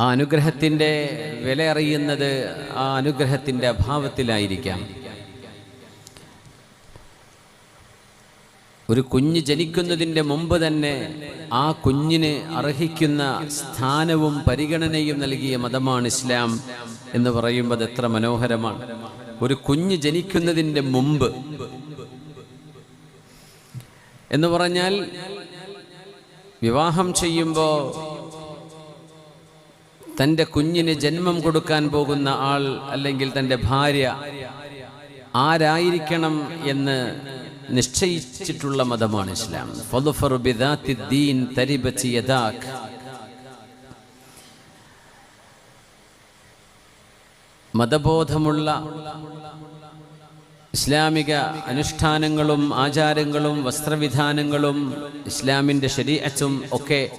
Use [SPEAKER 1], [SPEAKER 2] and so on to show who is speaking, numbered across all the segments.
[SPEAKER 1] ആ അനുഗ്രഹത്തിന്റെ വില അറിയുന്നത് ആ അനുഗ്രഹത്തിന്റെ അഭാവത്തിലായിരിക്കാം. ഒരു കുഞ്ഞ് ജനിക്കുന്നതിന്റെ മുമ്പ് തന്നെ ആ കുഞ്ഞിന് അർഹിക്കുന്ന സ്ഥാനവും പരിഗണനയും നൽകിയ മതമാണ് ഇസ്ലാം എന്ന് പറയുമ്പോൾ എത്ര മനോഹരമാണ്. ഒരു കുഞ്ഞ് ജനിക്കുന്നതിന്റെ മുമ്പ് എന്ന് പറഞ്ഞാൽ വിവാഹം ചെയ്യുമ്പോൾ തന്റെ കുഞ്ഞിന് ജന്മം കൊടുക്കാൻ പോകുന്ന ആൾ അല്ലെങ്കിൽ തന്റെ ഭാര്യ ആരായിരിക്കണം എന്ന് നിശ്ചയിച്ചിട്ടുള്ള മതമാണ് ഇസ്ലാം. മതബോധമുള്ള ഇസ്ലാമിക അനുഷ്ഠാനങ്ങളും ആചാരങ്ങളും വസ്ത്രവിധാനങ്ങളും ഇസ്ലാമിന്റെ ശരീരച്ചും ഒക്കെ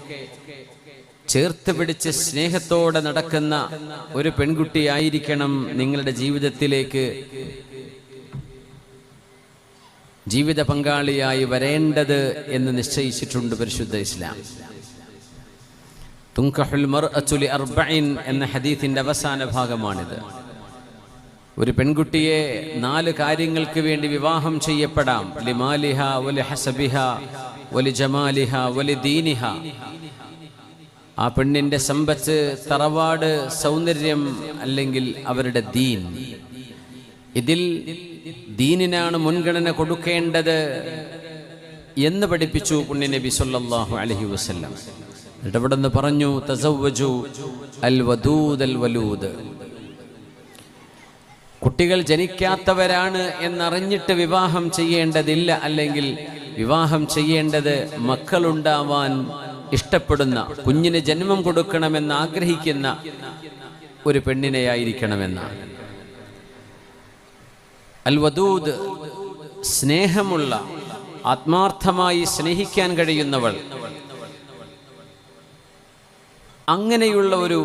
[SPEAKER 1] ചേർത്ത് പിടിച്ച് സ്നേഹത്തോടെ നടക്കുന്ന ഒരു പെൺകുട്ടിയായിരിക്കണം നിങ്ങളുടെ ജീവിതത്തിലേക്ക് ജീവിത പങ്കാളിയായി വരേണ്ടത് എന്ന് നിശ്ചയിച്ചിട്ടുണ്ട് പരിശുദ്ധ ഇസ്ലാം. തുങ്കഹുൽ അച്ചുലി അർബൈൻ എന്ന ഹദീത്തിന്റെ അവസാന ഭാഗമാണിത്. ഒരു പെൺകുട്ടിയെ നാല് കാര്യങ്ങൾക്ക് വേണ്ടി വിവാഹം ചെയ്യപ്പെടാം. ലിമാലിഹ ഒലി ഹസബിഹ ഒലി ജമാലിഹ ഒലി ദീനിഹ. ആ പെണ്ണിന്റെ സമ്പത്ത് തറവാട് സൗന്ദര്യം അല്ലെങ്കിൽ അവരുടെ ദീൻ. ഇതിൽ ദീനിനാണ് മുൻഗണന കൊടുക്കേണ്ടത് എന്ന് പഠിപ്പിച്ചു പുണ്യ നബി സല്ലല്ലാഹു അലൈഹി വസല്ലം. എന്നിട്ട് പറഞ്ഞു തസവ്വജു അൽ വദൂദ് അൽ വലൂദ് കുട്ടികൾ ജനിക്കാത്തവരാണ് എന്നറിഞ്ഞിട്ട് വിവാഹം ചെയ്യേണ്ടതില്ല അല്ലെങ്കിൽ വിവാഹം ചെയ്യേണ്ടത് മക്കളുണ്ടാവാൻ ഇഷ്ടപ്പെടുന്ന കുഞ്ഞിന് ജന്മം കൊടുക്കണമെന്ന് ആഗ്രഹിക്കുന്ന ഒരു പെണ്ണിനെയായിരിക്കണമെന്നാണ് അൽ വദൂദ് സ്നേഹമുള്ള ആത്മാർത്ഥമായി സ്നേഹിക്കാൻ കഴിയുന്നവൾ. അങ്ങനെയുള്ള ഒരു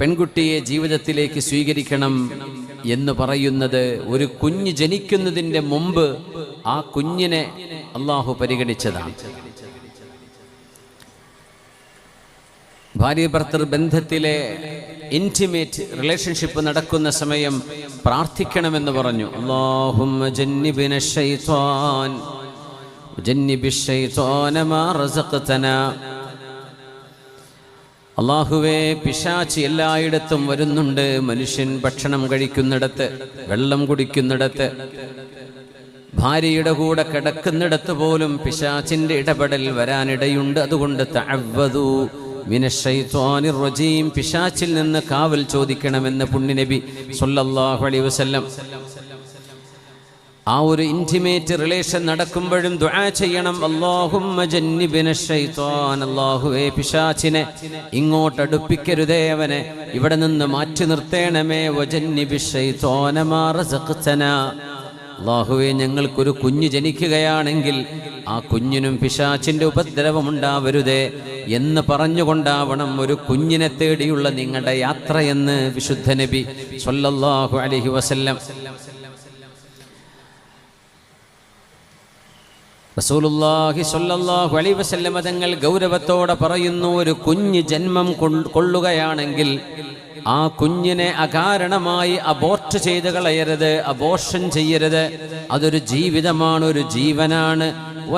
[SPEAKER 1] പെൺകുട്ടിയെ ജീവിതത്തിലേക്ക് സ്വീകരിക്കണം എന്ന് പറയുന്നത് ഒരു കുഞ്ഞ് ജനിക്കുന്നതിന്റെ മുമ്പ് ആ കുഞ്ഞിനെ അള്ളാഹു പരിഗണിച്ചതാണ്. ഭാര്യ ഭർത്തർ ബന്ധത്തിലെ ഇന്റിമേറ്റ് റിലേഷൻഷിപ്പ് നടക്കുന്ന സമയം പ്രാർത്ഥിക്കണമെന്ന് പറഞ്ഞു. ജന്നിബിന അള്ളാഹുവേ പിശാച്ച് എല്ലായിടത്തും വരുന്നുണ്ട്. മനുഷ്യൻ ഭക്ഷണം കഴിക്കുന്നിടത്ത് വെള്ളം കുടിക്കുന്നിടത്ത് ഭാര്യയുടെ കൂടെ കിടക്കുന്നിടത്ത് പോലും പിശാച്ചിന്റെ ഇടപെടൽ വരാനിടയുണ്ട്. അതുകൊണ്ട് മിനശ്ശൈത്വാനിർ റജീം പിശാച്ചിൽ നിന്ന് കാവൽ ചോദിക്കണമെന്ന് പുണ്യനബി സൊല്ലാഹു അലൈഹി വസല്ലം. ആ ഒരു ഇന്റിമേറ്റ് റിലേഷൻ നടക്കുമ്പോഴും ദുആ ചെയ്യണം. അല്ലാഹുമ്മ ജന്നിബിന ശൈത്വാൻ. അല്ലാഹുവേ പിശാച്ചിനെ ഇങ്ങോട്ട് അടുപ്പിക്കരുതേ അവനെ. ഇവിടെ നിന്ന് മാറ്റി നിർത്തേണമേ. വജന്നിബി ശൈത്വാന മാ റസഖ്തനാ. അള്ളാഹുവെ ഞങ്ങൾക്കൊരു കുഞ്ഞ് ജനിക്കുകയാണെങ്കിൽ ആ കുഞ്ഞിനും പിശാച്ചിന്റെ ഉപദ്രവം ഉണ്ടാവരുതേ എന്ന് പറഞ്ഞുകൊണ്ടാവണം ഒരു കുഞ്ഞിനെ തേടിയുള്ള നിങ്ങളുടെ യാത്രയെന്ന് വിശുദ്ധ നബി സൊല്ലാഹു അലഹി വസല്ലം. അലൈഹി വസല്ലം തങ്ങൾ ഗൗരവത്തോടെ പറയുന്നു ഒരു കുഞ്ഞ് ജന്മം കൊള്ളുകയാണെങ്കിൽ ആ കുഞ്ഞിനെ അകാരണമായി അബോർട്ട് ചെയ്ത് കളയരുത് അബോർഷൻ ചെയ്യരുത്. അതൊരു ജീവിതമാണ് ഒരു ജീവനാണ് ും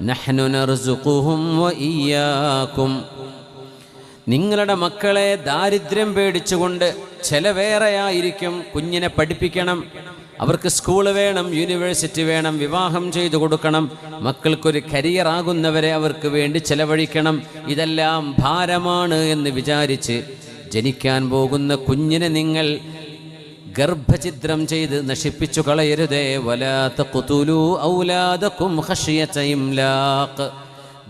[SPEAKER 1] നഹ്നു നർസുഖുഹും നിങ്ങളുടെ മക്കളെ ദാരിദ്ര്യം പേടിച്ചുകൊണ്ട് ചെലവേറെയായിരിക്കും കുഞ്ഞിനെ പഠിപ്പിക്കണം. അവർക്ക് സ്കൂൾ വേണം യൂണിവേഴ്സിറ്റി വേണം വിവാഹം ചെയ്തു കൊടുക്കണം. മക്കൾക്കൊരു കരിയർ ആകുന്നവരെ അവർക്ക് വേണ്ടി ചെലവഴിക്കണം. ഇതെല്ലാം ഭാരമാണ് എന്ന് വിചാരിച്ച് ജനിക്കാൻ പോകുന്ന കുഞ്ഞിനെ നിങ്ങൾ ഗർഭചിത്രം ചെയ്ത് നശിപ്പിച്ചു കളയരുതേ. വലാത്ത കുതുലു ഔലാദക്കും ഖശിയത ഇംലാഖ്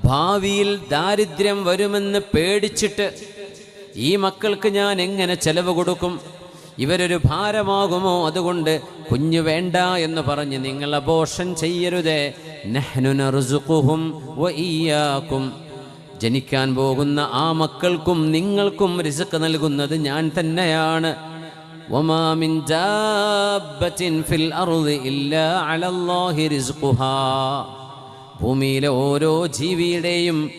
[SPEAKER 1] ഭാവിയിൽ ദാരിദ്ര്യം വരുമെന്ന് പേടിച്ചിട്ട് ഈ മക്കൾക്ക് ഞാൻ എങ്ങനെ ചെലവ് കൊടുക്കും? ഇവരൊരു ഭാരമാകുമോ? അതുകൊണ്ട് കുഞ്ഞു വേണ്ട എന്ന് പറഞ്ഞ് നിങ്ങൾ അബോഷൻ ചെയ്യരുതേ. നെഹ്നുനറുസുഖുഹും വയ്യാക്കും ജനിക്കാൻ പോകുന്ന ആ മക്കൾക്കും നിങ്ങൾക്കും റിസുക്ക് നൽകുന്നത് ഞാൻ തന്നെയാണ്. ഒമാമിൻ ഫിൽ ഇല്ല അലല്ലാഹി റിസുഖുഹാ. ഭൂമിയിലെ ഓരോ ജീവിയുടെയും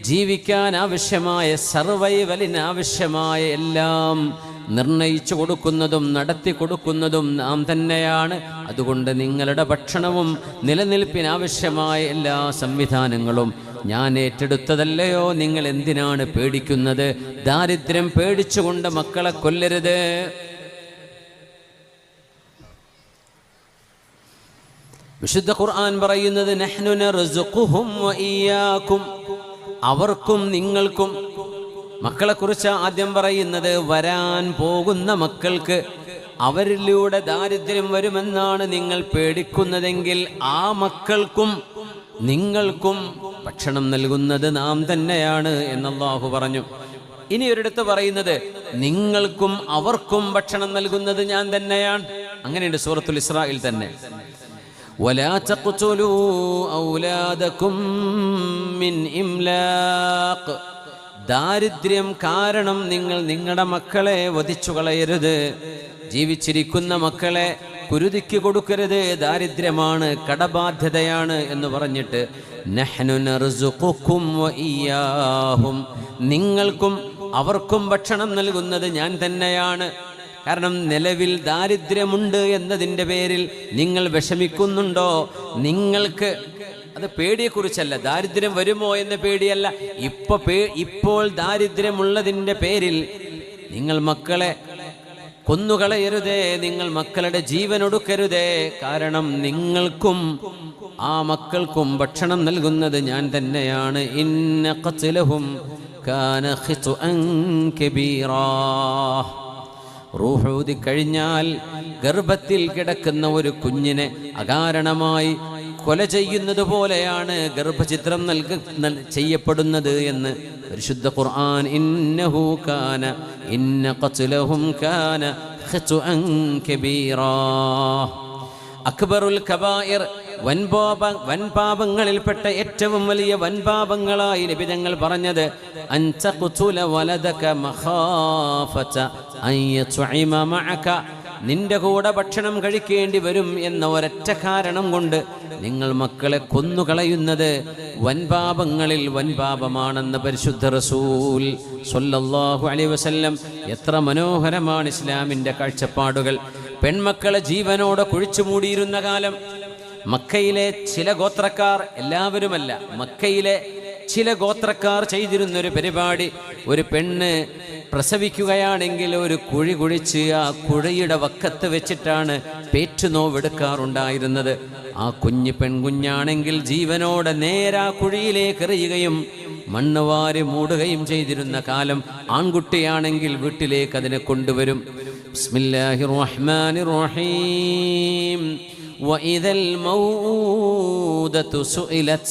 [SPEAKER 1] ജീവിക്കാൻ ആവശ്യമായ സർവൈവലിന് ആവശ്യമായ എല്ലാം നിർണയിച്ചു കൊടുക്കുന്നതും നടത്തി കൊടുക്കുന്നതും നാം തന്നെയാണ്. അതുകൊണ്ട് നിങ്ങളുടെ ഭക്ഷണവും നിലനിൽപ്പിനാവശ്യമായ എല്ലാ സംവിധാനങ്ങളും ഞാൻ ഏറ്റെടുത്തതല്ലയോ? നിങ്ങൾ എന്തിനാണ് പേടിക്കുന്നത്? ദാരിദ്ര്യം പേടിച്ചുകൊണ്ട് മക്കളെ കൊല്ലരുത്. വിശുദ്ധ ഖുർആൻ പറയുന്നത് അവർക്കും നിങ്ങൾക്കും മക്കളെക്കുറിച്ച് ആദ്യം പറയുന്നത് വരാൻ പോകുന്ന മക്കൾക്ക് അവരിലൂടെ ദാരിദ്ര്യം വരുമെന്നാണ് നിങ്ങൾ പേടിക്കുന്നതെങ്കിൽ ആ മക്കൾക്കും നിങ്ങൾക്കും ഭക്ഷണം നൽകുന്നത് നാം തന്നെയാണ് എന്നല്ലാഹു പറഞ്ഞു. ഇനി ഒരിടത്ത് പറയുന്നത് നിങ്ങൾക്കും അവർക്കും ഭക്ഷണം നൽകുന്നത് ഞാൻ തന്നെയാണ്. അങ്ങനെയുണ്ട് സൂറത്തുൽ ഇസ്രായിൽ തന്നെ. ولا تقتلوا أولادكم من إملاق ദാരിദ്ര്യം കാരണം നിങ്ങൾ നിങ്ങളുടെ മക്കളെ വധിച്ചു കളയരുത് ജീവിച്ചിരിക്കുന്ന മക്കളെ കുരുതിക്ക് കൊടുക്കരുത് ദാരിദ്ര്യമാണ് കടബാധ്യതയാണ് എന്ന് പറഞ്ഞിട്ട് നഹ്നു നർസുഖുക്കും വഇയ്യാഹും നിങ്ങൾക്കും അവർക്കും ഭക്ഷണം നൽകുന്നത് ഞാൻ തന്നെയാണ് കാരണം നിലവിൽ ദാരിദ്ര്യമുണ്ട് എന്നതിന്റെ പേരിൽ നിങ്ങൾ വിഷമിക്കുന്നുണ്ടോ? നിങ്ങൾക്ക് അത് പേടിയെക്കുറിച്ചല്ല. ദാരിദ്ര്യം വരുമോ എന്ന പേടിയല്ല. ഇപ്പൊ പേ ഇപ്പോൾ ദാരിദ്ര്യമുള്ളതിന്റെ പേരിൽ നിങ്ങൾ മക്കളെ കൊന്നുകളയരുതേ നിങ്ങൾ മക്കളുടെ ജീവൻ ഒടുക്കരുതേ. കാരണം നിങ്ങൾക്കും ആ മക്കൾക്കും ഭക്ഷണം നൽകുന്നത് ഞാൻ തന്നെയാണ്. ഇന്ന കാന കബീറാ. റൂഹൂതി കഴിഞ്ഞാൽ ഗർഭത്തിൽ കിടക്കുന്ന ഒരു കുഞ്ഞിനെ അകാരണമായി കൊല ചെയ്യുന്നത് പോലെയാണ് ഗർഭചിത്രം നൽക ചെയ്യപ്പെടുന്നത് എന്ന് പരിശുദ്ധ ഖുർആൻ ഇന്നഹു കാന ഇന്ന ഖത്ലഹും കാന കബീറ. അക്ബറുൽ കബായിർ വൻപാപ വൻപാപങ്ങളിൽപ്പെട്ട ഏറ്റവും വലിയ വൻപാപങ്ങളായി നബി നിബിതങ്ങൾ പറഞ്ഞത് നിന്റെ കൂടെ ഭക്ഷണം കഴിക്കേണ്ടി വരും എന്ന ഒരൊറ്റ കാരണം കൊണ്ട് നിങ്ങൾ മക്കളെ കൊന്നുകളയുന്നത് വൻപാപങ്ങളിൽ വൻപാപമാണെന്ന് പരിശുദ്ധ റസൂൽ സൊല്ലാഹു അലൈഹി വസല്ലം എത്ര മനോഹരമാണ് ഇസ്ലാമിന്റെ കാഴ്ചപ്പാടുകൾ. പെൺമക്കളെ ജീവനോടെ കുഴിച്ചു മൂടിയിരുന്ന കാലം മക്കയിലെ ചില ഗോത്രക്കാർ എല്ലാവരുമല്ല. മക്കയിലെ ചില ഗോത്രക്കാർ ചെയ്തിരുന്ന ഒരു പരിപാടി. ഒരു പെണ്ണ് പ്രസവിക്കുകയാണെങ്കിൽ ഒരു കുഴി കുഴിച്ച് ആ കുഴിയുടെ വക്കത്ത് വെച്ചിട്ടാണ് പേറ്റുനോവെടുക്കാറുണ്ടായിരുന്നത്. ആ കുഞ്ഞ് പെൺകുഞ്ഞാണെങ്കിൽ ജീവനോടെ നേരാ കുഴിയിലേക്ക് എറിയുകയും മണ്ണ് വാരി മൂടുകയും ചെയ്തിരുന്ന കാലം ആൺകുട്ടിയാണെങ്കിൽ വീട്ടിലേക്ക് അതിനെ കൊണ്ടുവരും. ബിസ്മില്ലാഹിർ റഹ്മാനിർ റഹീം. وإذا الموءودة سئلت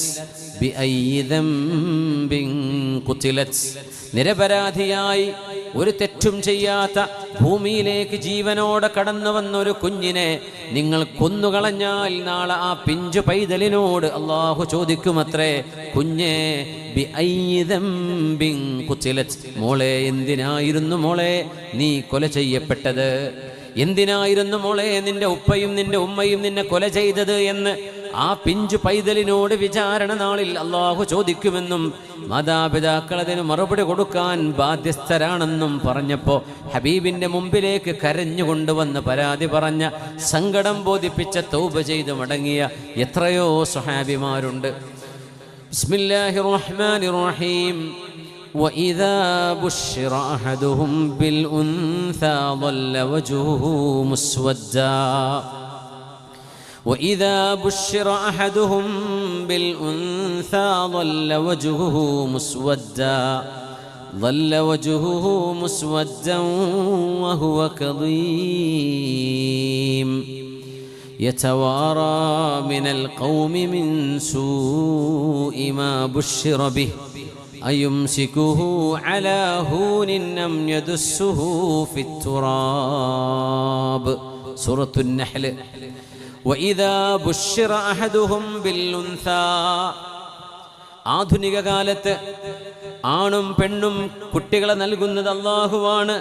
[SPEAKER 1] بأي ذنب قتلت നിരപരാധിയായി ഒരു തെറ്റും ചെയ്യാത്ത ഭൂമിയിലേക്ക് ജീവനോടെ കടന്നു വന്ന ഒരു കുഞ്ഞിനെ നിങ്ങൾ കൊന്നുകളഞ്ഞാൽ നാളെ ആ പിഞ്ചു പൈതലിനോട് അള്ളാഹു ചോദിക്കുമത്രേ കുഞ്ഞേ ബി അയ്യി ദംബിൻ ഖുതിലത്. മോളെ എന്തിനായിരുന്നു മോളെ നീ കൊല ചെയ്യപ്പെട്ടത് എന്തിനായിരുന്നു മോളെ നിന്റെ ഉപ്പയും നിന്റെ ഉമ്മയും നിന്നെ കൊല ചെയ്തത് എന്ന് ആ പിഞ്ചു പൈതലിനോട് വിചാരണ നാളിൽ അള്ളാഹു ചോദിക്കുമെന്നും മാതാപിതാക്കൾ അതിന് മറുപടി കൊടുക്കാൻ ബാധ്യസ്ഥരാണെന്നും പറഞ്ഞപ്പോൾ ഹബീബിന്റെ മുമ്പിലേക്ക് കരഞ്ഞുകൊണ്ടുവന്ന് പരാതി പറഞ്ഞ സങ്കടം ബോധിപ്പിച്ച തൗബ ചെയ്ത് മടങ്ങിയ എത്രയോ സ്വഹാബിമാരുണ്ട്. ബിസ്മില്ലാഹിർ റഹ്മാനിർ റഹീം. وإذا بشر أحدهم بالأنثى ظل وجهه مسودا. وإذا بشر أحدهم بالأنثى ظل وجهه مسودا. ظل وجهه مسودا وهو كظيم. يتوارى من القوم من سوء ما بشر به. أيمسكه على هون أم يدسه في التراب سورة النحل وإذا بشر أحدهم بالأنثى ആധുനിക കാലത്ത് ആണും പെണ്ണും കുട്ടികളെ നൽകുന്നത് അള്ളാഹുവാണ്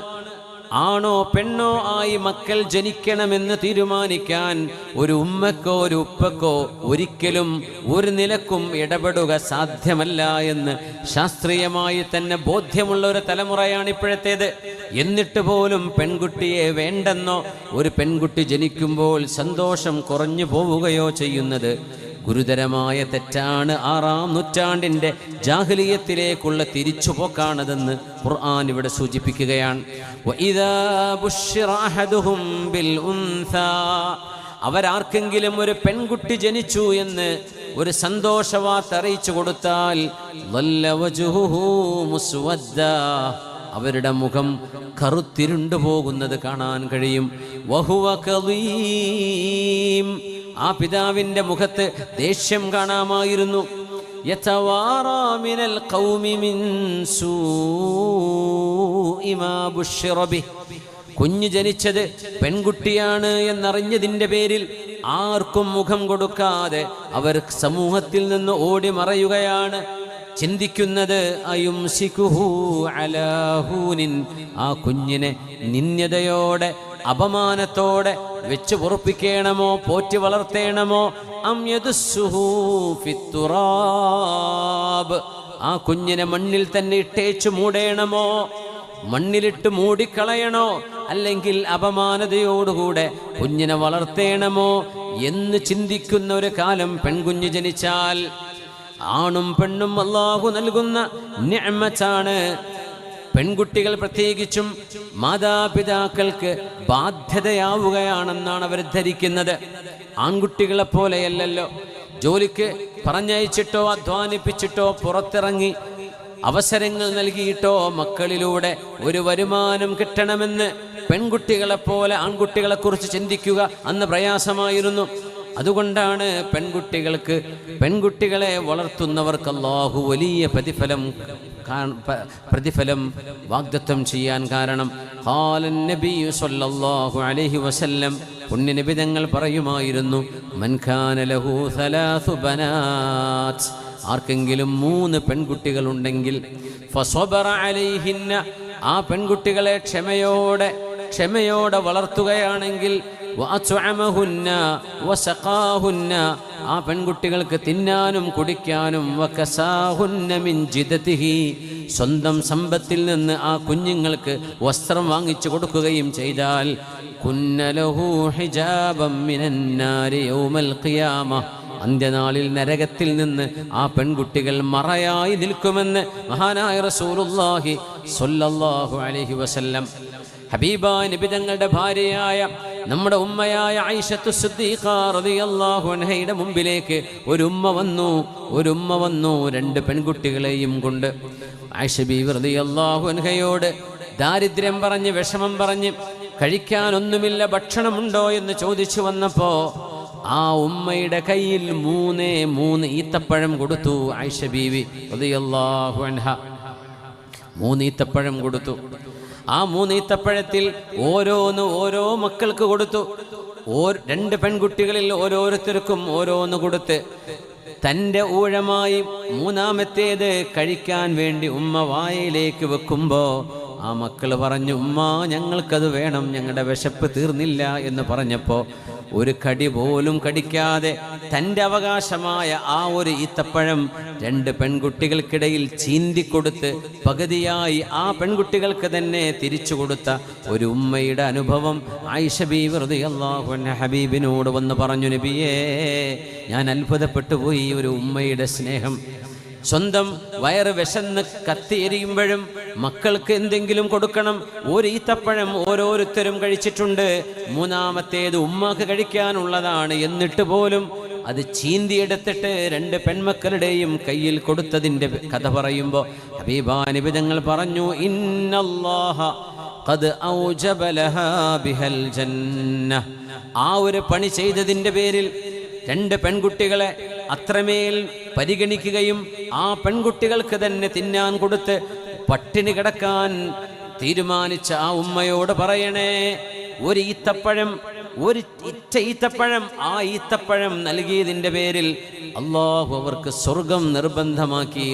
[SPEAKER 1] ആണോ പെണ്ണോ ആയി മക്കൾ ജനിക്കണമെന്ന് തീരുമാനിക്കാൻ ഒരു ഉമ്മക്കോ ഒരു ഉപ്പക്കോ ഒരിക്കലും ഒരു നിലക്കും ഇടപെടുക സാധ്യമല്ല എന്ന് ശാസ്ത്രീയമായി തന്നെ ബോധ്യമുള്ള ഒരു തലമുറയാണ് ഇപ്പോഴത്തേത്. എന്നിട്ട് പോലും പെൺകുട്ടിയെ വേണ്ടെന്നോ ഒരു പെൺകുട്ടി ജനിക്കുമ്പോൾ സന്തോഷം കുറഞ്ഞു പോവുകയോ ചെയ്യുന്നത് ഗുരുതരമായ തെറ്റാണ് ആറാം നൂറ്റാണ്ടിന്റെ ജാഹ്ലിയത്തിലേക്കുള്ള തിരിച്ചുപോക്കാണതെന്ന് ഖുർആൻ ഇവിടെ സൂചിപ്പിക്കുകയാണ് അവരാർക്കെങ്കിലും ഒരു പെൺകുട്ടി ജനിച്ചു എന്ന് ഒരു സന്തോഷവാർത്ത അറിയിച്ചു കൊടുത്താൽ. അവരുടെ മുഖം കറുത്തിരുണ്ടു പോകുന്നത് കാണാൻ കഴിയും വഹുവ. ആ പിതാവിന്റെ മുഖത്ത് ദേഷ്യം കാണാമായിരുന്നു. കുഞ്ഞു. ജനിച്ചത് പെൺകുട്ടിയാണ് എന്നറിഞ്ഞതിന്റെ പേരിൽ ആർക്കും മുഖം കൊടുക്കാതെ അവർ സമൂഹത്തിൽ നിന്ന് ഓടി മറയുകയാണ്. ചിന്തിക്കുന്നത് ആ കുഞ്ഞിനെ നിന്യതയോടെ അപമാനത്തോടെ വെച്ച് പൊറുപ്പിക്കണമോ പോറ്റി വളർത്തേണമോ? ആ കുഞ്ഞിനെ മണ്ണിൽ തന്നെ ഇട്ടേച്ചു മൂടേണമോ? മണ്ണിലിട്ട് മൂടിക്കളയണോ? അല്ലെങ്കിൽ അപമാനതയോടുകൂടെ കുഞ്ഞിനെ വളർത്തേണമോ? എന്ന് ചിന്തിക്കുന്ന ഒരു കാലം പെൺകുഞ്ഞ് ജനിച്ചാൽ ആണും പെണ്ണും അള്ളാഹു നൽകുന്ന നിഅമത്താണ്. പെൺകുട്ടികൾ പ്രത്യേകിച്ചും മാതാപിതാക്കൾക്ക് ബാധ്യതയാവുകയാണെന്നാണ് അവർ ധരിക്കുന്നത്. ആൺകുട്ടികളെ പോലെയല്ലല്ലോ. ജോലിക്ക് പറഞ്ഞയച്ചിട്ടോ അധ്വാനിപ്പിച്ചിട്ടോ പുറത്തിറങ്ങി അവസരങ്ങൾ നൽകിയിട്ടോ മക്കളിലൂടെ ഒരു വരുമാനം കിട്ടണമെന്ന് പെൺകുട്ടികളെപ്പോലെ ആൺകുട്ടികളെക്കുറിച്ച് ചിന്തിക്കുക അന്ന് പ്രയാസമായിരുന്നു. അതുകൊണ്ടാണ് പെൺകുട്ടികൾക്ക് പെൺകുട്ടികളെ വളർത്തുന്നവർക്ക് അല്ലാഹു വലിയ പ്രതിഫലം പ്രതിഫലം വാഗ്ദത്തം ചെയ്യാൻ കാരണം ഹാലൻ നബി സല്ലല്ലാഹു അലൈഹി വസല്ലം പുണ്യനബി തങ്ങൾ പറയുമായിരുന്നു മൻ ഖാന ലഹു സലാസു ബനാത്ത് ആർക്കെങ്കിലും മൂന്ന് പെൺകുട്ടികളുണ്ടെങ്കിൽ ഫസ്വബറ അലൈഹിന്ന. ആ പെൺകുട്ടികളെ ക്ഷമയോടെ ക്ഷമയോടെ വളർത്തുകയാണെങ്കിൽ ആ പെൺകുട്ടികൾക്ക് തിന്നാനും കുടിക്കാനും സ്വന്തം സമ്പത്തിൽ നിന്ന് ആ കുഞ്ഞുങ്ങൾക്ക് വസ്ത്രം വാങ്ങിച്ചു കൊടുക്കുകയും ചെയ്താൽ അന്ത്യനാളിൽ നരകത്തിൽ നിന്ന് ആ പെൺകുട്ടികൾ മറയായി നിൽക്കുമെന്ന് മഹാനായ റസൂലുള്ളാഹി സ്വല്ലല്ലാഹു അലൈഹി വസല്ലം. ഹബീബ നബി തങ്ങളുടെ ഭാര്യയായ നമ്മുടെ ഉമ്മയായ ഐഷത്തു സിദ്ദീഖ റളിയല്ലാഹു അൻഹയുടെ മുമ്പിലേക്ക് ഒരു ഉമ്മ വന്നു. ഒരു ഉമ്മ വന്നു. രണ്ട് പെൺകുട്ടികളെയും കൊണ്ട്. ആയിഷ വൃതി അൻഹയോട് ദാരിദ്ര്യം പറഞ്ഞ് വിഷമം പറഞ്ഞ് കഴിക്കാനൊന്നുമില്ല ഭക്ഷണമുണ്ടോ എന്ന് ചോദിച്ചു വന്നപ്പോ ആ ഉമ്മയുടെ കയ്യിൽ മൂന്നേ മൂന്ന് ഈത്തപ്പഴം കൊടുത്തു ആയിഷ ബീവി റളിയല്ലാഹു അൻഹ. മൂന്ന് ഈത്തപ്പഴം കൊടുത്തു. ആ മൂന്ന് ഈത്തപ്പഴത്തിൽ ഓരോന്ന് ഓരോ മക്കൾക്ക് കൊടുത്തു. രണ്ട് പെൺകുട്ടികളിൽ ഓരോരുത്തർക്കും ഓരോന്ന് കൊടുത്ത്. തന്റെ ഊഴമായി മൂന്നാമത്തേത് കഴിക്കാൻ വേണ്ടി ഉമ്മ വായയിലേക്ക് വെക്കുമ്പോൾ ആ മക്കൾ പറഞ്ഞു ഉമ്മ ഞങ്ങൾക്കത് വേണം ഞങ്ങളുടെ വിശപ്പ് തീർന്നില്ല എന്ന് പറഞ്ഞപ്പോൾ ഒരു കടി പോലും കടിക്കാതെ തന്റെ അവകാശമായ ആ ഒരു ഈത്തപ്പഴം രണ്ട് പെൺകുട്ടികൾക്കിടയിൽ ചീന്തിക്കൊടുത്ത് പകുതിയായി ആ പെൺകുട്ടികൾക്ക് തന്നെ തിരിച്ചു കൊടുത്ത ഒരു ഉമ്മയുടെ അനുഭവം ആയിഷ ബി വെറുതെ അള്ളാഹു ഹബീബിനോട് വന്ന് പറഞ്ഞു നബിയേ ഞാൻ അത്ഭുതപ്പെട്ടു പോയി ഒരു ഉമ്മയുടെ സ്നേഹം. സ്വന്തം വയറ് വിശന്ന് കത്തിയെരിയുമ്പോഴും മക്കൾക്ക് എന്തെങ്കിലും കൊടുക്കണം. ഒരു ഈത്തപ്പഴം ഓരോരുത്തരും കഴിച്ചിട്ടുണ്ട്. മൂന്നാമത്തേത് ഉമ്മാക്ക് കഴിക്കാനുള്ളതാണ്. എന്നിട്ട് പോലും അത് ചീന്തിയെടുത്തിട്ട് രണ്ട് പെൺമക്കളുടെയും കയ്യിൽ കൊടുത്തതിന്റെ കഥ പറയുമ്പോൾ ഹബീബാനിബിതങ്ങൾ പറഞ്ഞു ഇന്നല്ലാഹ ഖദ് ഔജബ ലഹാ ബിഹൽ ജന്ന ആ ഒരു പണി ചെയ്തതിന്റെ പേരിൽ രണ്ട് പെൺകുട്ടികളെ അത്രമേൽ പരിഗണിക്കുകയും ആ പെൺകുട്ടികൾക്ക് തന്നെ തിന്നാൻ കൊടുത്ത് പട്ടിണി കിടക്കാൻ തീരുമാനിച്ച ആ ഉമ്മയോട് പറയണേ ഒരു ഈത്തപ്പഴം ഒരു ഇറ്റ ഈത്തപ്പഴം ആ ഈത്തപ്പഴം നൽകിയതിന്റെ പേരിൽ അള്ളാഹു അവർക്ക് സ്വർഗം നിർബന്ധമാക്കി.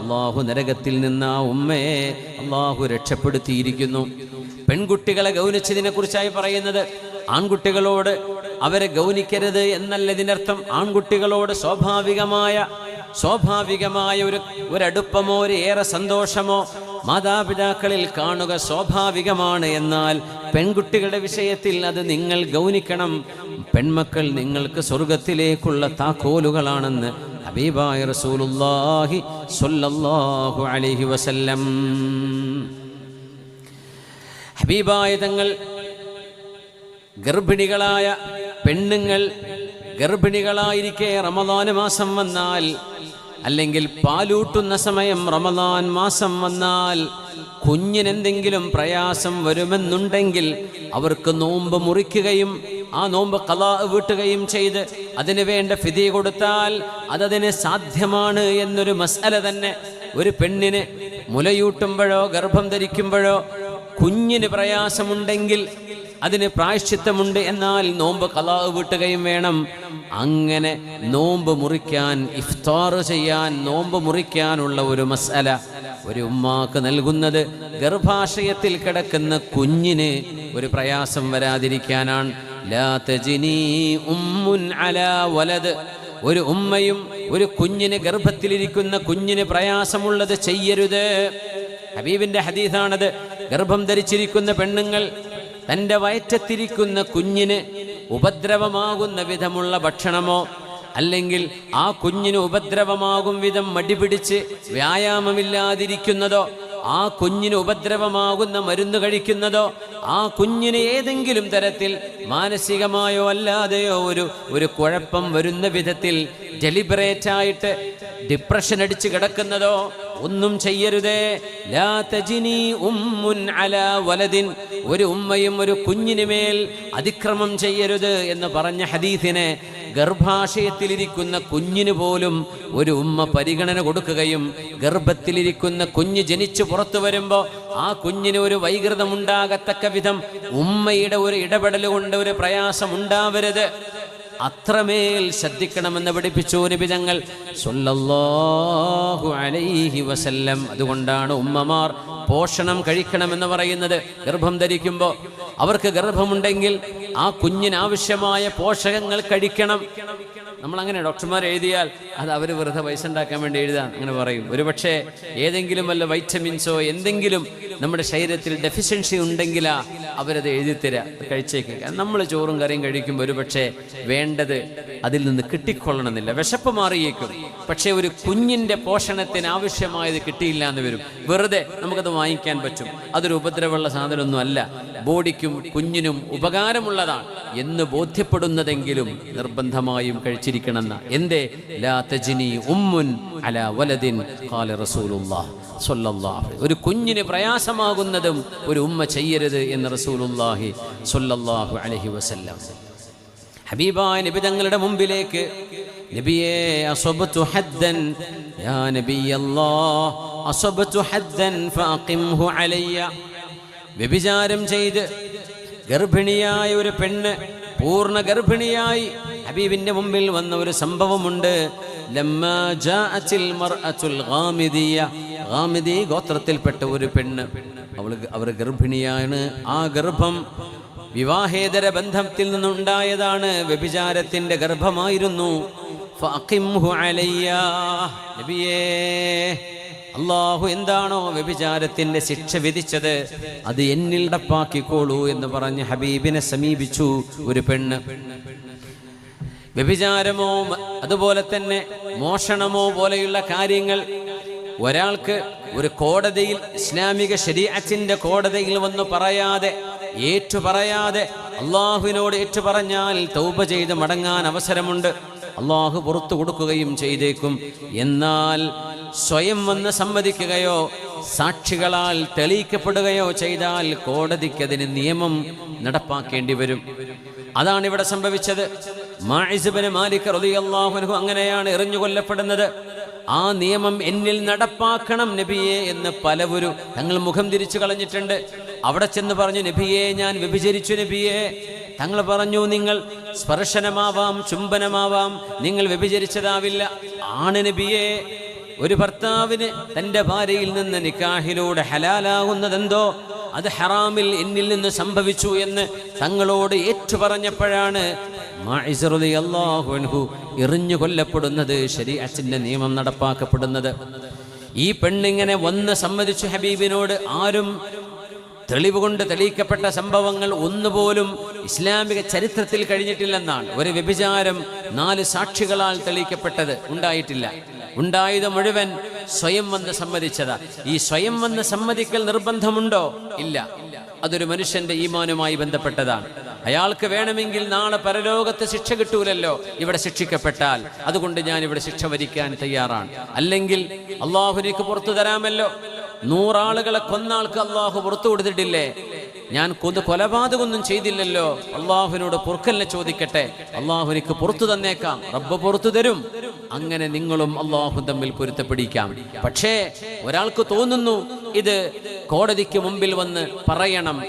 [SPEAKER 1] അള്ളാഹു നരകത്തിൽ നിന്ന് ആ ഉമ്മയെ അള്ളാഹു രക്ഷപ്പെടുത്തിയിരിക്കുന്നു പെൺകുട്ടികളെ ഗൗനിച്ചതിനെ കുറിച്ചായി പറയുന്നത് ആൺകുട്ടികളോട് അവരെ ഗൗനിക്കരുത് എന്നല്ല ഇതിനർത്ഥം ആൺകുട്ടികളോട് സ്വാഭാവികമായ സ്വാഭാവികമായ ഒരു ഒരടുപ്പമോ ഒരു ഏറെ സന്തോഷമോ മാതാപിതാക്കളിൽ കാണുക സ്വാഭാവികമാണ് എന്നാൽ പെൺകുട്ടികളുടെ വിഷയത്തിൽ അത് നിങ്ങൾ ഗൗനിക്കണം. പെൺമക്കൾ നിങ്ങൾക്ക് സ്വർഗത്തിലേക്കുള്ള താക്കോലുകളാണെന്ന് ഹബീബായ റസൂലുള്ളാഹി സ്വല്ലല്ലാഹു അലൈഹി വസല്ലം. ഹബീബായ തങ്ങൾ ഗർഭിണികളായ പെണ്ണുങ്ങൾ ഗർഭിണികളായിരിക്കെ റമദാന് മാസം വന്നാൽ അല്ലെങ്കിൽ പാലൂട്ടുന്ന സമയം റമദാൻ മാസം വന്നാൽ കുഞ്ഞിനെന്തെങ്കിലും പ്രയാസം വരുമെന്നുണ്ടെങ്കിൽ അവർക്ക് നോമ്പ് മുറിക്കുകയും ആ നോമ്പ് കലാ വീട്ടുകയും ചെയ്ത് അതിന് വേണ്ട ഫിതി കൊടുത്താൽ അതതിന് സാധ്യമാണ് എന്നൊരു മസല തന്നെ ഒരു പെണ്ണിന് മുലയൂട്ടുമ്പോഴോ ഗർഭം ധരിക്കുമ്പോഴോ കുഞ്ഞിന് പ്രയാസമുണ്ടെങ്കിൽ അതിന് പ്രായശ്ചിത്തമുണ്ട് എന്നാൽ നോമ്പ് കലാവ് വീട്ടുകയും വേണം. അങ്ങനെ നോമ്പ് മുറിക്കാൻ ഇഫ്താർ ചെയ്യാൻ നോമ്പ് മുറിക്കാനുള്ള ഒരു മസല ഒരു ഉമ്മാക്ക് നൽകുന്നത് ഗർഭാശയത്തിൽ കിടക്കുന്ന കുഞ്ഞിന് ഒരു പ്രയാസം വരാതിരിക്കാനാണ്. ഒരു ഉമ്മയും ഒരു കുഞ്ഞിന് ഗർഭത്തിലിരിക്കുന്ന കുഞ്ഞിന് പ്രയാസമുള്ളത് ചെയ്യരുത്. ഹബീബിന്റെ ഹദീസാണത്. ഗർഭം ധരിച്ചിരിക്കുന്ന പെണ്ണുങ്ങൾ തന്റെ വയറ്റത്തിരിക്കുന്ന കുഞ്ഞിന് ഉപദ്രവമാകുന്ന വിധമുള്ള ഭക്ഷണമോ അല്ലെങ്കിൽ ആ കുഞ്ഞിന് ഉപദ്രവമാകും വിധം മടിപിടിച്ച് വ്യായാമമില്ലാതിരിക്കുന്നതോ ആ കുഞ്ഞിന് ഉപദ്രവമാകുന്ന മരുന്ന് കഴിക്കുന്നതോ ആ കുഞ്ഞിന് ഏതെങ്കിലും തരത്തിൽ മാനസികമായോ അല്ലാതെയോ ഒരു ഒരു കുഴപ്പം വരുന്ന വിധത്തിൽ ഡെലിബറേറ്റായിട്ട് ഡിപ്രഷൻ അടിച്ച് കിടക്കുന്നതോ ഒന്നും ചെയ്യരുതേ. ലാ തജിനി ഉമ്മുൻ അല വലദിൻ. ഒരു ഉമ്മയും ഒരു കുഞ്ഞിനുമേൽ അതിക്രമം ചെയ്യരുത് എന്ന് പറഞ്ഞ ഹദീസിനെ ഗർഭാശയത്തിലിരിക്കുന്ന കുഞ്ഞിന് പോലും ഒരു ഉമ്മ പരിഗണന കൊടുക്കുകയും ഗർഭത്തിലിരിക്കുന്ന കുഞ്ഞ് ജനിച്ചു പുറത്തു വരുമ്പോൾ ആ കുഞ്ഞിന് ഒരു വൈകൃതമുണ്ടാകത്തക്ക വിധം ഉമ്മയുടെ ഒരു ഇടപെടൽ കൊണ്ട് ഒരു പ്രയാസം ഉണ്ടാവരുത് അത്രമേൽ ശ്രദ്ധിക്കണമെന്ന് പഠിപ്പിച്ചു നിബിതങ്ങൾ. സല്ലല്ലാഹു അലൈഹി വസല്ലം. അതുകൊണ്ടാണ് ഉമ്മമാർ പോഷണം കഴിക്കണമെന്ന് പറയുന്നത്. ഗർഭം ധരിക്കുമ്പോൾ അവർക്ക് ഗർഭമുണ്ടെങ്കിൽ ആ കുഞ്ഞിനാവശ്യമായ പോഷകങ്ങൾ കഴിക്കണം. നമ്മൾ അങ്ങനെ ഡോക്ടർമാർ എഴുതിയാൽ അത് അവർ വെറുതെ പൈസ ഉണ്ടാക്കാൻ വേണ്ടി എഴുതാൻ അങ്ങനെ പറയും. ഒരുപക്ഷെ ഏതെങ്കിലും വല്ല വൈറ്റമിൻസോ എന്തെങ്കിലും നമ്മുടെ ശരീരത്തിൽ ഡെഫിഷ്യൻസി ഉണ്ടെങ്കിലാ അവരത് എഴുതിത്തരാ കഴിച്ചേക്കുക നമ്മൾ ചോറും കറിയും കഴിക്കുമ്പോൾ ഒരു പക്ഷേ വേണ്ടത് അതിൽ നിന്ന് കിട്ടിക്കൊള്ളണമെന്നില്ല. വിശപ്പ് മാറിയേക്കും. പക്ഷേ ഒരു കുഞ്ഞിന്റെ പോഷണത്തിന് ആവശ്യമായത് കിട്ടിയില്ല എന്ന് വരും. വെറുതെ നമുക്കത് വാങ്ങിക്കാൻ പറ്റും. അതൊരു ഉപദ്രവമുള്ള സാധനമൊന്നും അല്ല. ബോഡിക്കും കുഞ്ഞിനും ഉപകാരമുള്ളതാണ്. എന്ന് ബോധ്യപ്പെടുന്നതെങ്കിലും നിർബന്ധമായും കഴിച്ചിരിക്കണമെന്ന. എന്തേ? ലാ തജിനി ഉമ്മുൻ അല വലദിൻ ഖാല റസൂലുള്ളാഹ്. സ്വല്ലല്ലാഹു ഒരു കുഞ്ഞിന് പ്രയാസമാകുന്നതും ഒരു ഉമ്മ ചെയ്യരുത് എന്ന് റസൂലുള്ളാഹി സ്വല്ലല്ലാഹു അലൈഹി വസല്ലം. ഹബീബായ നബി തങ്ങളുടെ മുമ്പിലേക്ക് നബിയെ അസബത്തു ഹദ്ദൻ. യാ നബിയല്ലാഹ് അസബത്തു ഹദ്ദൻ ഫഅഖിംഹു അലയ്യ. വ്യഭിചാരം ചെയ്ത് ഗർഭിണിയായ ഒരു പെണ്ണ് പൂർണ ഗർഭിണിയായി ഹബീബിന്റെ മുമ്പിൽ വന്ന ഒരു സംഭവമുണ്ട്. ഗോത്രത്തിൽപ്പെട്ട ഒരു പെണ്ണ്. അവൾ അവർ ഗർഭിണിയാണ്. ആ ഗർഭം വിവാഹേതര ബന്ധത്തിൽ നിന്നുണ്ടായതാണ്. വ്യഭിചാരത്തിന്റെ ഗർഭമായിരുന്നു. അള്ളാഹു എന്താണോ വ്യഭിചാരത്തിന്റെ ശിക്ഷ വിധിച്ചത്? അത് എന്നിൽ ഡപ്പാക്കിക്കോളൂ എന്ന് പറഞ്ഞ് ഹബീബിനെ സമീപിച്ചു ഒരു പെണ്ണ്. വ്യഭിചാരമോ അതുപോലെ തന്നെ മോഷണമോ പോലെയുള്ള കാര്യങ്ങൾ ഒരാൾക്ക് ഒരു കോടതിയിൽ ഇസ്ലാമിക ശരീഅത്തിന്റെ കോടതിയിൽ വന്ന് പറയാതെ ഏറ്റു പറയാതെ അള്ളാഹുവിനോട് ഏറ്റു പറഞ്ഞാൽ തൗബ ചെയ്ത് മടങ്ങാൻ അവസരമുണ്ട്. അള്ളാഹു പുറത്തു കൊടുക്കുകയും ചെയ്തേക്കും. എന്നാൽ സ്വയം വന്ന് സമ്മതിക്കുകയോ സാക്ഷികളാൽ തെളിയിക്കപ്പെടുകയോ ചെയ്താൽ കോടതിക്കതിന് നിയമം നടപ്പാക്കേണ്ടി വരും. അതാണ് ഇവിടെ സംഭവിച്ചത്. മാലിക് റളിയല്ലാഹു അങ്ങനെയാണ് എറിഞ്ഞു കൊല്ലപ്പെടുന്നത് ആ നിയമം എന്നിൽ നടപ്പാക്കണം നബിയെ എന്ന് പലവരും തങ്ങൾ മുഖം തിരിച്ചു കളഞ്ഞിട്ടുണ്ട്. അവിടെ ചെന്ന് പറഞ്ഞു നബിയെ ഞാൻ വ്യഭിചരിച്ചു നബിയെ. തങ്ങൾ പറഞ്ഞു നിങ്ങൾ സ്പർശനമാവാം ചുംബനമാവാം നിങ്ങൾ വ്യഭിചരിച്ചതാവില്ല. ആണ് നബിയെ. ഒരു ഭർത്താവിന് തന്റെ ഭാര്യയിൽ നിന്ന് നിക്കാഹിലൂടെ ഹലാലാകുന്നതെന്തോ? അത് ഹറാമിൽ എന്നിൽ നിന്ന് സംഭവിച്ചു എന്ന് തങ്ങളോട് ഏറ്റുപറഞ്ഞപ്പോഴാണ് അള്ളാഹു അൻഹു എറിഞ്ഞു കൊല്ലപ്പെടുന്നത് ശരി അച്ഛന്റെ നിയമം നടപ്പാക്കപ്പെടുന്നത്. ഈ പെണ്ണിങ്ങനെ വന്ന് സമ്മതിച്ചു ഹബീബിനോട് ആരും തെളിവ് കൊണ്ട് തെളിയിക്കപ്പെട്ട സംഭവങ്ങൾ ഒന്നുപോലും ഇസ്ലാമിക ചരിത്രത്തിൽ കഴിഞ്ഞിട്ടില്ലെന്നാണ്. ഒരു വ്യഭിചാരം നാല് സാക്ഷികളാൽ തെളിയിക്കപ്പെട്ടത് ഉണ്ടായിട്ടില്ല. ഉണ്ടായത് മുഴുവൻ സ്വയം വന്ന് സമ്മതിച്ചതാ. ഈ സ്വയം വന്ന് സമ്മതിക്കൽ നിർബന്ധമുണ്ടോ? ഇല്ല. അതൊരു മനുഷ്യന്റെ ഈമാനുമായി ബന്ധപ്പെട്ടതാണ് അയാൾക്ക് വേണമെങ്കിൽ നാളെ പരലോകത്ത് ശിക്ഷ കിട്ടൂലല്ലോ. ഇവിടെ ശിക്ഷിക്കപ്പെട്ടാൽ. അതുകൊണ്ട് ഞാൻ ഇവിടെ ശിക്ഷ വരിക്കാൻ തയ്യാറാണ്. അല്ലെങ്കിൽ അള്ളാഹുലേക്ക് പുറത്തു തരാമല്ലോ. നൂറാളുകളെ കൊന്നാൾക്ക് അള്ളാഹു പുറത്തു കൊടുത്തിട്ടില്ലേ? ഞാൻ കൊന്ന് കൊലപാതകമൊന്നും ചെയ്തില്ലല്ലോ. അള്ളാഹുവിനോട് പൊറുക്കലിനെ ചോദിക്കട്ടെ. അള്ളാഹു എനിക്ക് പുറത്തു തന്നേക്കാം. റബ്ബ് പുറത്തു തരും. അങ്ങനെ നിങ്ങളും അള്ളാഹു തമ്മിൽ പൊരുത്തപ്പെടിക്കാം. പക്ഷേ ഒരാൾക്ക് തോന്നുന്നു ഇത് കോടതിക്ക് മുമ്പിൽ വന്ന് പറയണം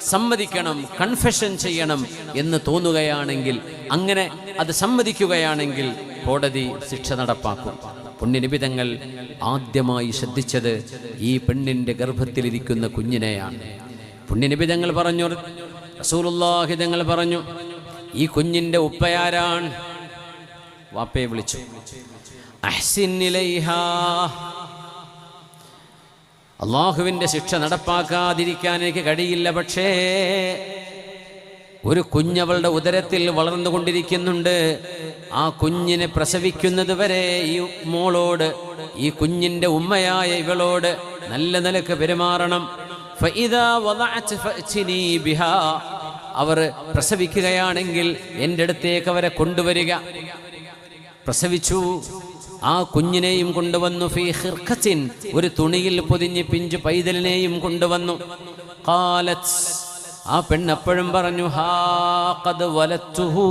[SPEAKER 1] സമ്മതിക്കണം കൺഫെഷൻ ചെയ്യണം എന്ന് തോന്നുകയാണെങ്കിൽ അങ്ങനെ അത് സമ്മതിക്കുകയാണെങ്കിൽ കോടതി ശിക്ഷ നടപ്പാക്കും. പുണ്യനിബിതങ്ങൾ ആദ്യമായി ശ്രദ്ധിച്ചത് ഈ പെണ്ണിന്റെ ഗർഭത്തിലിരിക്കുന്ന കുഞ്ഞിനെയാണ്. പുണ്യനിബിതങ്ങൾ പറഞ്ഞു. റസൂലുള്ളാഹിതങ്ങൾ പറഞ്ഞു ഈ കുഞ്ഞിന്റെ ഉപ്പയാരാണ് വാപ്പയെ വിളിച്ചു അള്ളാഹുവിന്റെ ശിക്ഷ നടപ്പാക്കാതിരിക്കാൻ എനിക്ക് കഴിയില്ല പക്ഷേ ഒരു കുഞ്ഞവളുടെ ഉദരത്തിൽ വളർന്നുകൊണ്ടിരിക്കുന്നുണ്ട്. ആ കുഞ്ഞിനെ പ്രസവിക്കുന്നത് വരെ ഈ മോളോട് ഈ കുഞ്ഞിന്റെ ഉമ്മയായ ഇവളോട് നല്ല നിലയ്ക്ക് പെരുമാറണം. അവർ പ്രസവിക്കുകയാണെങ്കിൽ എന്റെ അടുത്തേക്ക് അവരെ കൊണ്ടുവരിക. പ്രസവിച്ചു. ആ കുഞ്ഞിനെയും കൊണ്ടുവന്നു. ഫീ ഹിർഖത്തിൻ ഒരു തുണിയിൽ പൊതിഞ്ഞ് പിഞ്ചു പൈതലിനെയും കൊണ്ടുവന്നു. കാലത്ത് ആ പെണ്ണപ്പോഴും പറഞ്ഞു ഹാ ഖദ് നബിയെ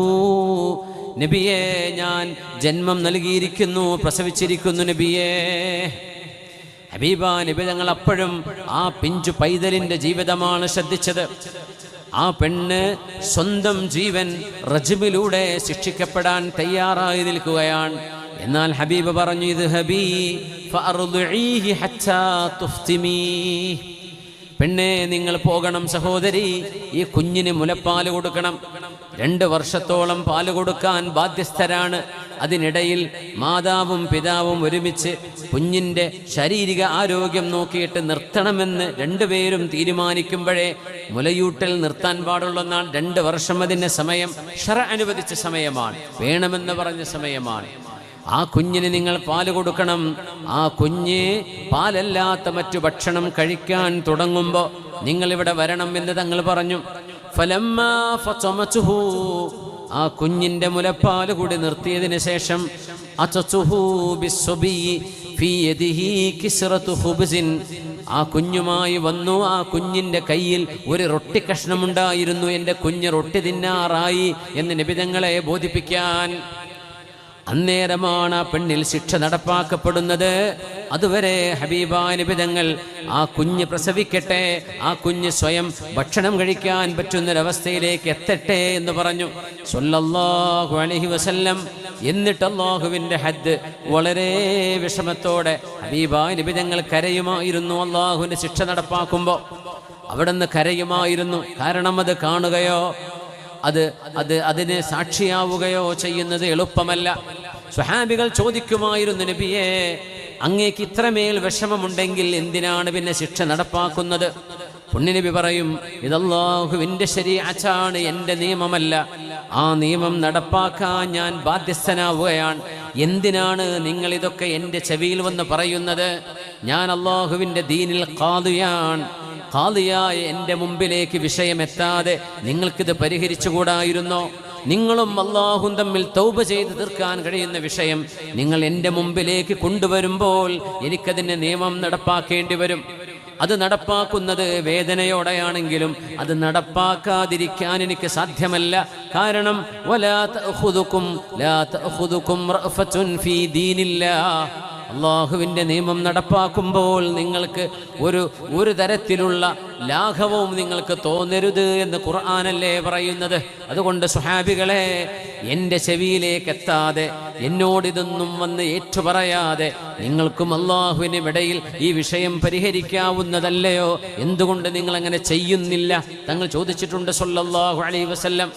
[SPEAKER 1] നബിയേ ഞാൻ ജന്മം നൽകിയിരിക്കുന്നു പ്രസവിച്ചിരിക്കുന്നു നബിയേ. ഹബീബ നബി തങ്ങൾ അപ്പോഴും ആ പിഞ്ചു പൈതലിന്റെ ജീവിതമാണ് ശ്രദ്ധിച്ചത്. ആ പെണ്ണ് സ്വന്തം ജീവൻ റജിബിലൂടെ ശിക്ഷിക്കപ്പെടാൻ തയ്യാറായി നിൽക്കുകയാണ്. എന്നാൽ ഹബീബ് പറഞ്ഞു ഇത് ഹബീ പെണ്ണേ നിങ്ങൾ പോകണം സഹോദരി ഈ കുഞ്ഞിന് മുലപ്പാൽ കൊടുക്കണം. രണ്ട് വർഷത്തോളം പാൽ കൊടുക്കാൻ ബാധ്യസ്ഥരാണ്. അതിനിടയിൽ മാതാവും പിതാവും ഒരുമിച്ച് കുഞ്ഞിന്റെ ശാരീരിക ആരോഗ്യം നോക്കിയിട്ട് നിർത്തണമെന്ന് രണ്ടുപേരും തീരുമാനിക്കുമ്പോഴേ മുലയൂട്ടൽ നിർത്താൻ പാടുള്ളെന്നാൽ രണ്ട് വർഷം അതിന്റെ സമയം ഷറ അനുവദിച്ച സമയമാണ്. വേണമെന്ന് പറഞ്ഞ സമയമാണ്. ആ കുഞ്ഞിന് നിങ്ങൾ പാൽ കൊടുക്കണം. ആ കുഞ്ഞ് പാലല്ലാത്ത മറ്റു ഭക്ഷണം കഴിക്കാൻ തുടങ്ങുമ്പോൾ നിങ്ങൾ ഇവിടെ വരണം എന്ന് തങ്ങൾ പറഞ്ഞു. ആ കുഞ്ഞിന്റെ മുലപ്പാൽ കൂടി നിർത്തിയതിനു ശേഷം. ആ കുഞ്ഞുമായി വന്നു ആ കുഞ്ഞിന്റെ കയ്യിൽ ഒരു റൊട്ടി കഷ്ണമുണ്ടായിരുന്നു. എന്റെ കുഞ്ഞ് റൊട്ടി തിന്നാറായി എന്ന് നിബിതങ്ങളെ ബോധിപ്പിക്കാൻ. അന്നേരമാണ് ആ പെണ്ണിൽ ശിക്ഷ നടപ്പാക്കപ്പെടുന്നത്. അതുവരെ ഹബീബാനുബിതങ്ങൾ ആ കുഞ്ഞ് പ്രസവിക്കട്ടെ ആ കുഞ്ഞ് സ്വയം ഭക്ഷണം കഴിക്കാൻ പറ്റുന്നൊരവസ്ഥയിലേക്ക് എത്തട്ടെ എന്ന് പറഞ്ഞു. സല്ലല്ലാഹു അലൈഹി വസല്ലം. എന്നിട്ട് അള്ളാഹുവിന്റെ ഹദ് വളരെ വിഷമത്തോടെ ഹബീബാനുബിതങ്ങൾ കരയുമായിരുന്നു അള്ളാഹുവിന്റെ ശിക്ഷ നടപ്പാക്കുമ്പോൾ അവിടെ നിന്ന് കരയുമായിരുന്നു. കാരണം അത് കാണുകയോ അത് അത് അതിന് സാക്ഷിയാവുകയോ ചെയ്യുന്നത് എളുപ്പമല്ല. സുഹാബികൾ ചോദിക്കുമായിരുന്നു നബിയെ അങ്ങേക്ക് ഇത്രമേൽ വിഷമമുണ്ടെങ്കിൽ എന്തിനാണ് പിന്നെ ശിക്ഷ നടപ്പാക്കുന്നത്? പുണ്യനബി പറയും ഇതല്ലാഹുവിന്റെ ശരീഅച്ചാണ് എന്റെ നിയമമല്ല. ആ നിയമം നടപ്പാക്കാൻ ഞാൻ ബാധ്യസ്ഥനാവുകയാണ്. എന്തിനാണ് നിങ്ങൾ ഇതൊക്കെ എന്റെ ചെവിയിൽ വന്ന് പറയുന്നത്? ഞാൻ അള്ളാഹുവിന്റെ ദീനിൽ കാതുയാണ് ഖാദിയായ എന്റെ മുമ്പിലേക്ക് വിഷയമെത്താതെ നിങ്ങൾക്കിത് പരിഹരിച്ചുകൂടായിരുന്നോ? നിങ്ങളും അള്ളാഹും തമ്മിൽ തൗബ ചെയ്ത് തീർക്കാൻ കഴിയുന്ന വിഷയം നിങ്ങൾ എന്റെ മുമ്പിലേക്ക് കൊണ്ടുവരുമ്പോൾ എനിക്കതിന്റെ നിയമം നടപ്പാക്കേണ്ടി വരും. അത് നടപ്പാക്കുന്നത് വേദനയോടെയാണെങ്കിലും അത് നടപ്പാക്കാതിരിക്കാൻ എനിക്ക് സാധ്യമല്ല. കാരണം വലാ ലാ ഫീ ദീനില്ലാ അള്ളാഹുവിന്റെ നിയമം നടപ്പാക്കുമ്പോൾ നിങ്ങൾക്ക് ഒരു ഒരു തരത്തിലുള്ള ലാഘവവും നിങ്ങൾക്ക് തോന്നരുത് എന്ന് ഖുർആാനല്ലേ പറയുന്നത്. അതുകൊണ്ട് സുഹാബികളെ എന്റെ ചെവിയിലേക്ക് എത്താതെ എന്നോടിതൊന്നും വന്ന് ഏറ്റുപറയാതെ നിങ്ങൾക്കും അള്ളാഹുവിനും ഇടയിൽ ഈ വിഷയം പരിഹരിക്കാവുന്നതല്ലയോ? എന്തുകൊണ്ട് നിങ്ങൾ അങ്ങനെ ചെയ്യുന്നില്ല? തങ്ങൾ ചോദിച്ചിട്ടുണ്ട് സൊല്ലാഹു അലൈഹി വസല്ലം.